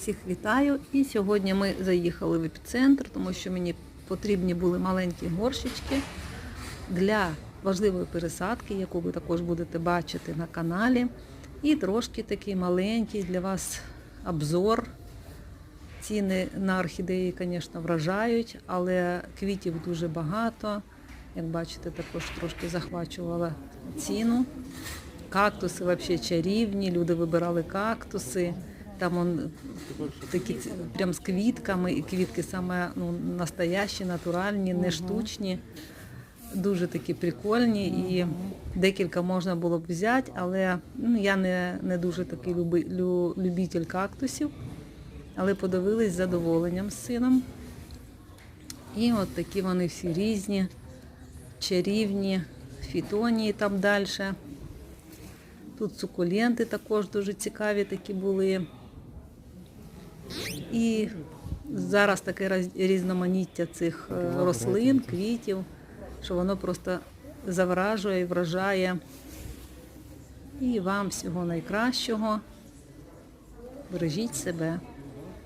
Всіх вітаю. І сьогодні ми заїхали в епіцентр, тому що мені потрібні були маленькі горщички для важливої пересадки, яку ви також будете бачити на каналі. І трошки такий маленький для вас обзор. Ціни на орхідеї, звісно, вражають, але квітів дуже багато. Як бачите, також трошки захвачувала ціну. Кактуси взагалі чарівні, люди вибирали кактуси. Там он такі прям з квітками, і квітки саме ну, настоящі, натуральні, не штучні. Дуже такі прикольні і декілька можна було б взяти, але ну, я не, не дуже такий люби, лю, любитель кактусів. Але подивились з задоволенням з сином. І от такі вони всі різні, чарівні, фітонії там далі. Тут сукуленти також дуже цікаві такі були. І зараз таке різноманіття цих е, рослин, квітів, що воно просто завражує і вражає. І вам всього найкращого. Бережіть себе.